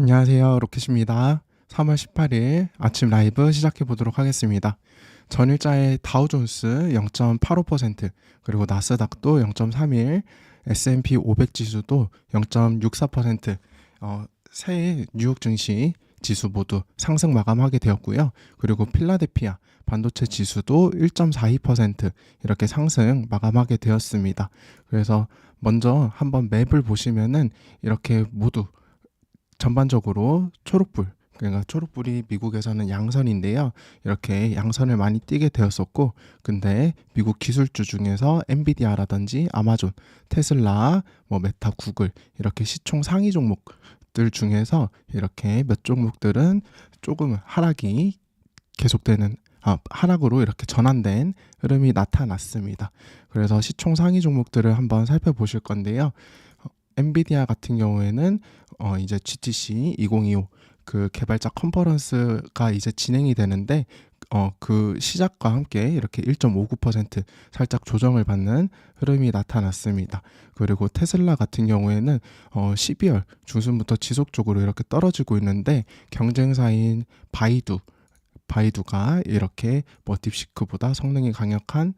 안녕하세요. 로켓입니다. 3월 18일 아침 라이브 시작해 보도록 하겠습니다. 전일자의 다우존스 0.85%, 그리고 나스닥도 0.31, S&P 500 지수도 0.64%, 어, 새해 뉴욕 증시 지수 모두 상승 마감하게 되었고요. 그리고 필라델피아 반도체 지수도 1.42% 이렇게 상승 마감하게 되었습니다. 그래서 먼저 한번 맵을 보시면은 이렇게 모두 전반적으로 초록불 그러니까 초록불이 미국에서는 양선인데요. 이렇게 양선을 많이 띄게 되었었고, 근데 미국 기술주 중에서 엔비디아라든지 아마존, 테슬라, 뭐 메타, 구글 이렇게 시총 상위 종목들 중에서 이렇게 몇 종목들은 조금 하락이 계속되는 아, 하락으로 이렇게 전환된 흐름이 나타났습니다. 그래서 시총 상위 종목들을 한번 살펴보실 건데요. 어, 엔비디아 같은 경우에는 어, 이제 GTC 2025 그 개발자 컨퍼런스가 이제 진행이 되는데 어, 그 시작과 함께 이렇게 1.59% 살짝 조정을 받는 흐름이 나타났습니다. 그리고 테슬라 같은 경우에는 어, 12월 중순부터 지속적으로 이렇게 떨어지고 있는데 경쟁사인 바이두 바이두가 이렇게 뭐 딥시크보다 성능이 강력한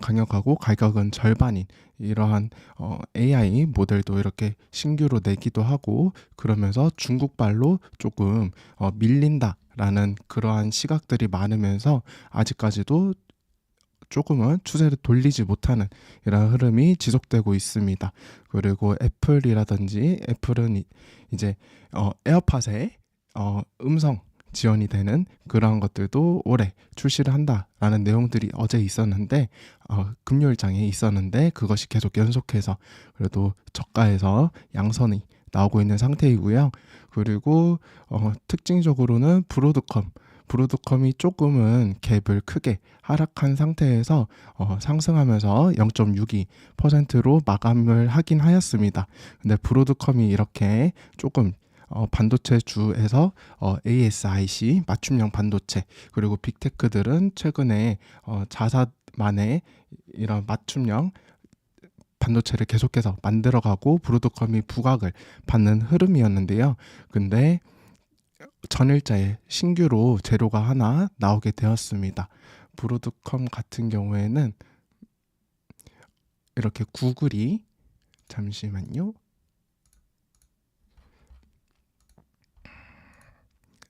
강력하고 가격은 절반인 이러한 어, AI 모델도 이렇게 신규로 내기도 하고 그러면서 중국발로 조금 어, 밀린다라는 그러한 시각들이 많으면서 아직까지도 조금은 추세를 돌리지 못하는 이런 흐름이 지속되고 있습니다. 그리고 애플이라든지 애플은 이- 이제 어, 에어팟에 어, 음성 지원이 되는 그러한 것들도 올해 출시를 한다라는 내용들이 어제 있었는데 어, 금요일장에 있었는데 그것이 계속 연속해서 그래도 저가에서 양선이 나오고 있는 상태이고요. 그리고 어, 특징적으로는 브로드컴 브로드컴이 조금은 갭을 크게 하락한 상태에서 어, 상승하면서 0.62%로 마감을 하긴 하였습니다. 근데 브로드컴이 이렇게 조금 어, 반도체 주에서 어, ASIC 맞춤형 반도체 그리고 빅테크들은 최근에 어, 자사만의 이런 맞춤형 반도체를 계속해서 만들어가고 브로드컴이 부각을 받는 흐름이었는데요. 근데 전일자에 신규로 재료가 하나 나오게 되었습니다. 브로드컴 같은 경우에는 이렇게 구글이 잠시만요.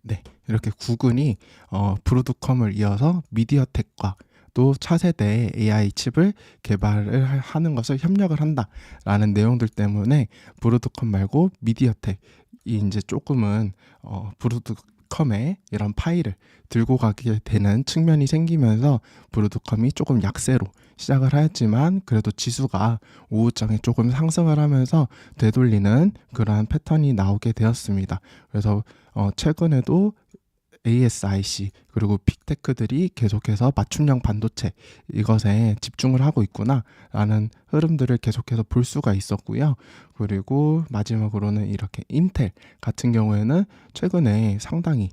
네, 이렇게 구글이 어, 브로드컴을 이어서 미디어텍과 또 차세대 AI 칩을 개발을 하- 하는 것을 협력을 한다라는 내용들 때문에 브로드컴 말고 미디어텍이 이제 조금은 어, 브로드 컴의 이런 파일을 들고 가게 되는 측면이 생기면서 브로드컴이 조금 약세로 시작을 하였지만 그래도 지수가 오후장에 조금 상승을 하면서 되돌리는 그러한 패턴이 나오게 되었습니다. 그래서 어, 최근에도 ASIC 그리고 빅테크들이 계속해서 맞춤형 반도체 이것에 집중을 하고 있구나라는 흐름들을 계속해서 볼 수가 있었고요. 그리고 마지막으로는 이렇게 인텔 같은 경우에는 최근에 상당히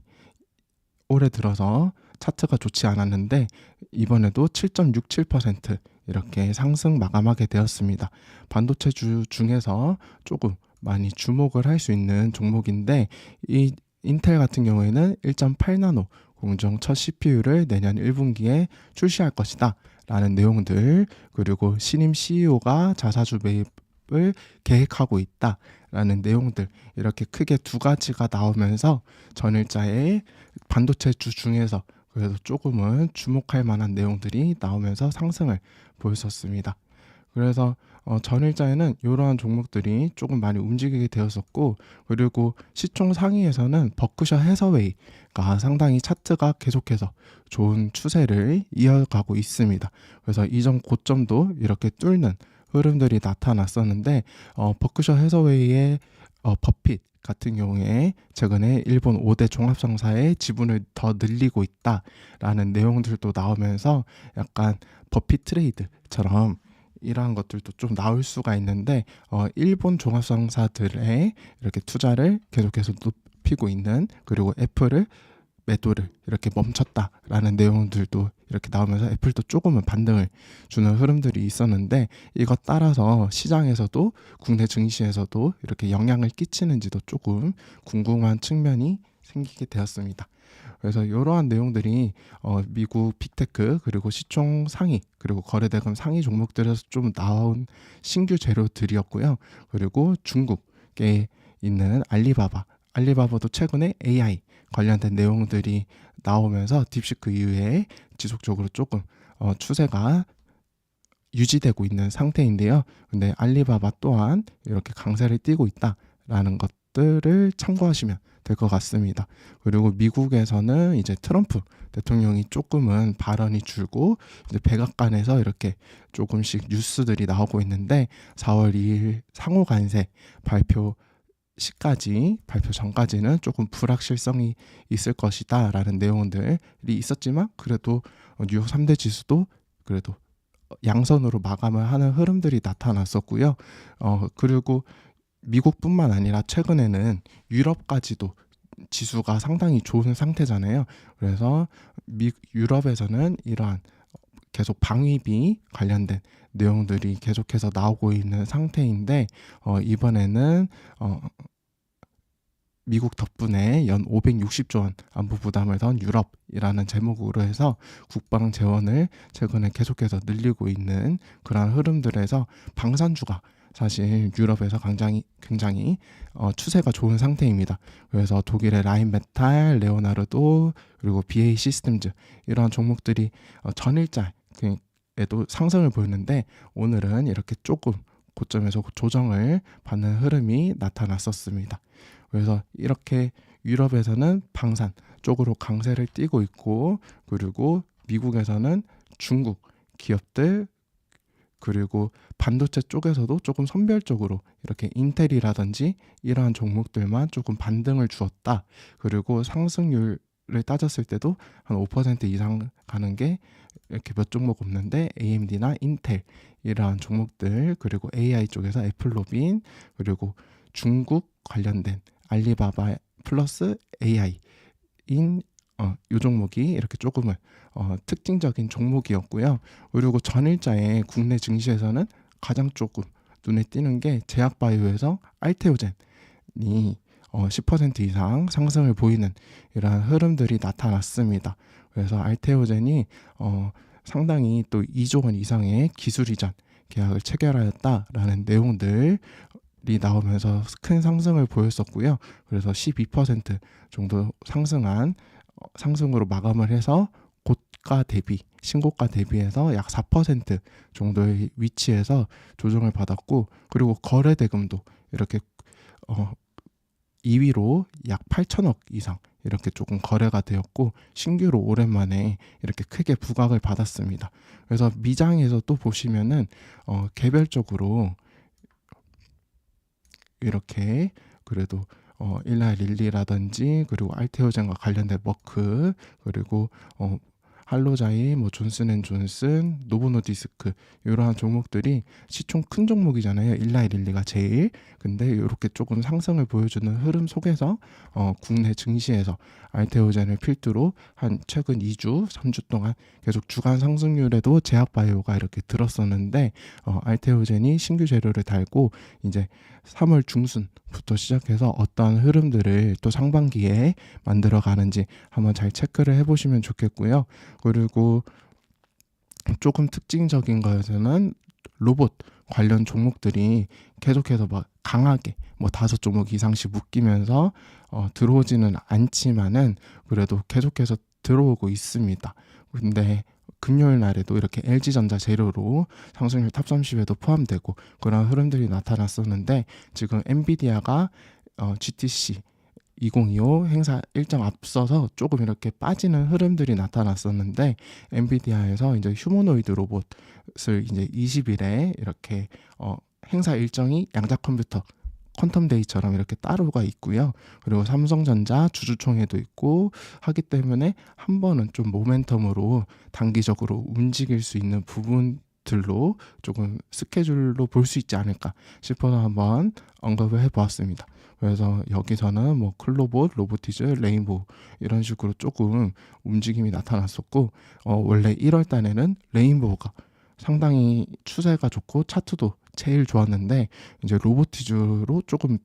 올해 들어서 차트가 좋지 않았는데 이번에도 7.67% 이렇게 상승 마감하게 되었습니다. 반도체 주 중에서 조금 많이 주목을 할 수 있는 종목인데 이 인텔 같은 경우에는 1.8나노 공정 첫 CPU를 내년 1분기에 출시할 것이다 라는 내용들 그리고 신임 CEO가 자사주 매입을 계획하고 있다 라는 내용들 이렇게 크게 두 가지가 나오면서 전일자의 반도체 주 중에서 그래도 조금은 주목할 만한 내용들이 나오면서 상승을 보였었습니다. 그래서 어, 전일자에는 이러한 종목들이 조금 많이 움직이게 되었었고 그리고 시총 상위에서는 버크셔 해서웨이가 상당히 차트가 계속해서 좋은 추세를 이어가고 있습니다. 그래서 이전 고점도 이렇게 뚫는 흐름들이 나타났었는데 어, 버크셔 해서웨이의 어, 버핏 같은 경우에 최근에 일본 5대 종합상사의 지분을 더 늘리고 있다라는 내용들도 나오면서 약간 버핏 트레이드처럼 이러한 것들도 좀 나올 수가 있는데 어, 일본 종합상사들의 이렇게 투자를 계속해서 높이고 있는 그리고 애플을 매도를 이렇게 멈췄다라는 내용들도 이렇게 나오면서 애플도 조금은 반등을 주는 흐름들이 있었는데 이것 따라서 시장에서도 국내 증시에서도 이렇게 영향을 끼치는지도 조금 궁금한 측면이 생기게 되었습니다. 그래서 이러한 내용들이 어, 미국 빅테크 그리고 시총 상위 그리고 거래대금 상위 종목들에서 좀 나온 신규 재료들이었고요. 그리고 중국에 있는 알리바바 알리바바도 최근에 AI 관련된 내용들이 나오면서 딥시크 이후에 지속적으로 조금 어, 추세가 유지되고 있는 상태인데요. 근데 알리바바 또한 이렇게 강세를 띠고 있다라는 것들을 참고하시면 될 것 같습니다. 그리고 미국에서는 이제 트럼프 대통령이 조금은 발언이 줄고 이제 백악관에서 이렇게 조금씩 뉴스들이 나오고 있는데 4월 2일 상호 관세 발표 시까지 발표 전까지는 조금 불확실성이 있을 것이다라는 내용들이 있었지만 그래도 뉴욕 3대 지수도 그래도 양선으로 마감을 하는 흐름들이 나타났었고요. 어 그리고 미국뿐만 아니라 최근에는 유럽까지도 지수가 상당히 좋은 상태잖아요. 그래서 미, 유럽에서는 이러한 계속 방위비 관련된 내용들이 계속해서 나오고 있는 상태인데 어, 이번에는 어, 미국 덕분에 연 560조 원 안보 부담을 던 유럽이라는 제목으로 해서 국방 재원을 최근에 계속해서 늘리고 있는 그러한 흐름들에서 방산주가 사실 유럽에서 굉장히 굉장히 어, 추세가 좋은 상태입니다. 그래서 독일의 라인메탈, 레오나르도 그리고 BA 시스템즈 이러한 종목들이 어, 전일자에도 상승을 보였는데 오늘은 이렇게 조금 고점에서 조정을 받는 흐름이 나타났었습니다. 그래서 이렇게 유럽에서는 방산 쪽으로 강세를 띠고 있고 그리고 미국에서는 중국 기업들 그리고 반도체 쪽에서도 조금 선별적으로 이렇게 인텔이라든지 이러한 종목들만 조금 반등을 주었다. 그리고 상승률을 따졌을 때도 한 5% 이상 가는 게 이렇게 몇 종목 없는데 AMD나 인텔 이러한 종목들 그리고 AI 쪽에서 애플로빈 그리고 중국 관련된 알리바바 플러스 AI인 어, 요 종목이 이렇게 조금은 어, 특징적인 종목이었고요. 그리고 전일자에 국내 증시에서는 가장 조금 눈에 띄는 게 제약바이오에서 알테오젠이 어, 10% 이상 상승을 보이는 이러한 흐름들이 나타났습니다. 그래서 알테오젠이 어, 상당히 또 2조 원 이상의 기술 이전 계약을 체결하였다라는 내용들 이 나오면서 큰 상승을 보였었고요. 그래서 12% 정도 상승한 어, 상승으로 마감을 해서 고가 대비 신고가 대비해서 약 4% 정도의 위치에서 조정을 받았고 그리고 거래 대금도 이렇게 어 2위로 약 8천억 이상 이렇게 조금 거래가 되었고 신규로 오랜만에 이렇게 크게 부각을 받았습니다. 그래서 미장에서 또 보시면은 어 개별적으로 이렇게 그래도 어 일라 릴리라든지 그리고 알테오젠과 관련된 워크 그리고 어 할로자이, 뭐 존슨앤존슨, 노보노디스크 이러한 종목들이 시총 큰 종목이잖아요. 일라이 릴리가 제일. 근데 이렇게 조금 상승을 보여주는 흐름 속에서 어, 국내 증시에서 알테오젠을 필두로 한 최근 2주, 3주 동안 계속 주간 상승률에도 제약바이오가 이렇게 들었었는데 어, 알테오젠이 신규 재료를 달고 이제 3월 중순부터 시작해서 어떤 흐름들을 또 상반기에 만들어 가는지 한번 잘 체크를 해보시면 좋겠고요. 그리고 조금 특징적인 거에서는 로봇 관련 종목들이 계속해서 막 강하게 뭐 다섯 종목 이상씩 묶이면서 어, 들어오지는 않지만은 그래도 계속해서 들어오고 있습니다. 근데 금요일 날에도 이렇게 LG전자 재료로 상승률 탑 30에도 포함되고 그런 흐름들이 나타났었는데 지금 엔비디아가 어, GTC 2025 행사 일정 앞서서 조금 이렇게 빠지는 흐름들이 나타났었는데 엔비디아에서 이제 휴머노이드 로봇을 이제 20일에 이렇게 어 행사 일정이 양자 컴퓨터 퀀텀 데이처럼 이렇게 따로가 있고요. 그리고 삼성전자 주주총회도 있고 하기 때문에 한 번은 좀 모멘텀으로 단기적으로 움직일 수 있는 부분 들로 조금 스케줄로 볼 수 있지 않을까 싶어서 한번 언급을 해보았습니다. 그래서 여기서는 뭐 클로봇, 로보티즈, 레인보우 이런 식으로 조금 움직임이 나타났었고 어, 원래 1월 달에는 레인보우가 상당히 추세가 좋고 차트도 제일 좋았는데 이제 로보티즈로 조금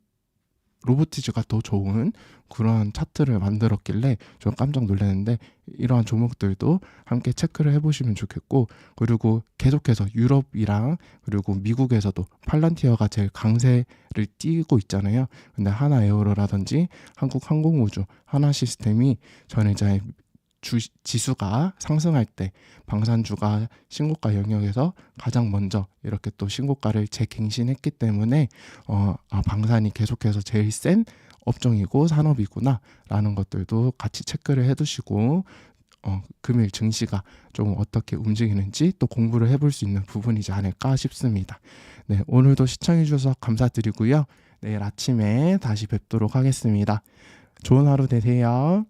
로보티즈가 더 좋은 그러한 차트를 만들었길래 좀 깜짝 놀랐는데 이러한 종목들도 함께 체크를 해보시면 좋겠고 그리고 계속해서 유럽이랑 그리고 미국에서도 팔란티어가 제일 강세를 띄고 있잖아요. 근데 하나 에어로라든지 한국 항공우주, 하나 시스템이 전일자의 주 지수가 상승할 때 방산주가 신고가 영역에서 가장 먼저 이렇게 또 신고가를 재갱신했기 때문에 어, 아, 방산이 계속해서 제일 센 업종이고 산업이구나라는 것들도 같이 체크를 해두시고 어, 금일 증시가 좀 어떻게 움직이는지 또 공부를 해볼 수 있는 부분이지 않을까 싶습니다. 네, 오늘도 시청해주셔서 감사드리고요. 내일 아침에 다시 뵙도록 하겠습니다. 좋은 하루 되세요.